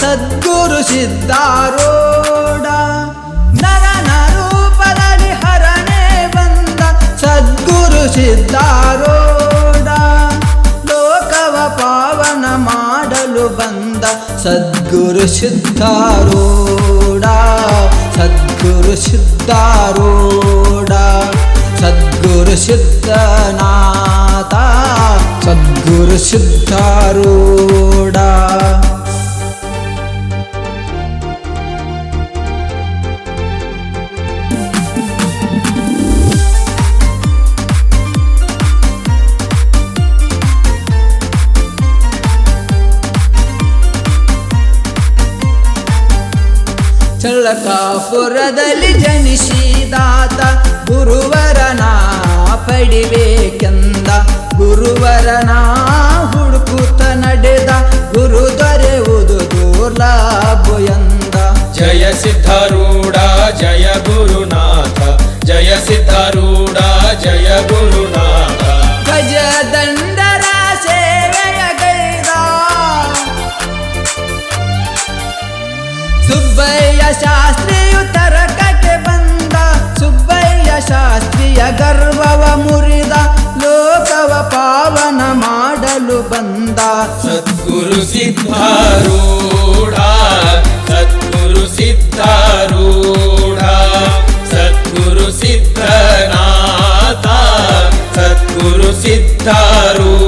సద్గురు సిద్ధారోడ నరన రూపలని హరణే వంద సద్గురు సిద్ధారోడ లోకవ పావన మాడలు ಬಂದ సద్గురు సిద్ధారోడ సద్గురు సిద్ధారోడ సద్గురు సిద్ధనాథ. సద్గురు సిద్ధారో ಚಳ್ಳಕಾಪುರದಲ್ಲಿ ಜನಿಸಿದಾತ ಗುರುವರನ ಪಡಿಬೇಕೆಂದ ಗುರುವರನ ಹುಡುಕುತ್ತ ನಡೆದ ಗುರು ಶಾಸ್ತ್ರಿಯ ಗರ್ವವ ಮುರಿದ ಲೋಕವ ಪಾವನ ಮಾಡಲು ಬಂದ. ಸದ್ಗುರು ಸಿದ್ಧಾರೂಢ ಸದ್ಗುರು ಸಿದ್ಧಾರೂಢ, ಸದ್ಗುರು ಸಿದ್ಧನಾಥ, ಸದ್ಗುರು ಸಿದ್ಧಾರೂಢ.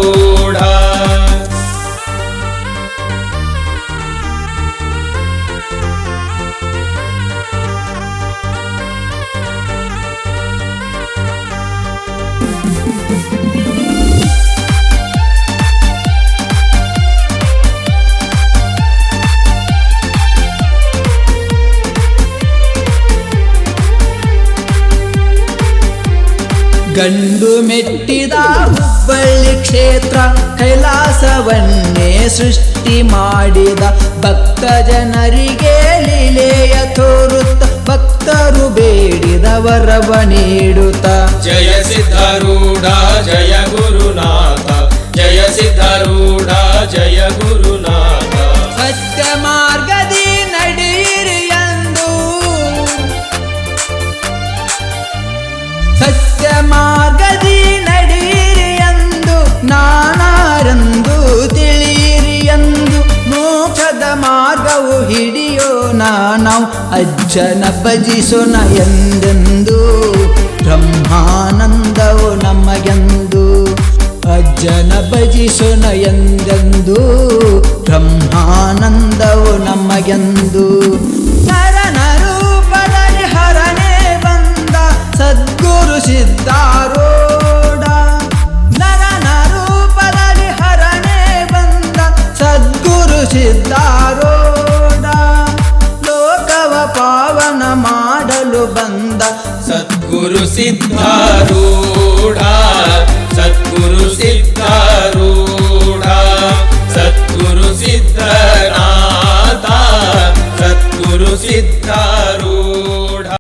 ಗಂಡು ಮೆಟ್ಟಿದ ಹುಬ್ಬಳ್ಳಿ ಕ್ಷೇತ್ರ ಕೈಲಾಸವನ್ನೇ ಸೃಷ್ಟಿ ಮಾಡಿದ ಭಕ್ತ ಜನರಿಗೆ ಲೀಲೆಯ ತೋರುತ್ತ ಭಕ್ತರು ಬೇಡಿದ ವರವ ನೀಡುತ್ತ. ಜಯ ಸಿದ್ಧಾರೂಢ ಜಯ ಗುರುನಾಥ. ಜಯ ಸಿದ್ಧಾರೂಢ ಜಯ ಗುರುನಾಥ. ಸತ್ಯ ಅಜ್ಜನ ಭಜಿಸೋಣ ಎಂದೆಂದು ಬ್ರಹ್ಮಾನಂದವು ನಮಗೆಂದು ಅಜ್ಜನ ಭಜಿಸೋಣ ಎಂದೆಂದು ಬ್ರಹ್ಮಾನಂದವು ನಮಗೆಂದು ನರನ ರೂಪದಲ್ಲಿ ಹರನೇ ಬಂದ ಸದ್ಗುರು ಸಿದ್ಧಾರೂಢ ನರನ ಮಾಡಲು ಬಂದ ಸದ್ಗುರು ಸಿದ್ಧಾರೂಢ ಸದ್ಗುರು ಸಿದ್ಧಾರೂಢ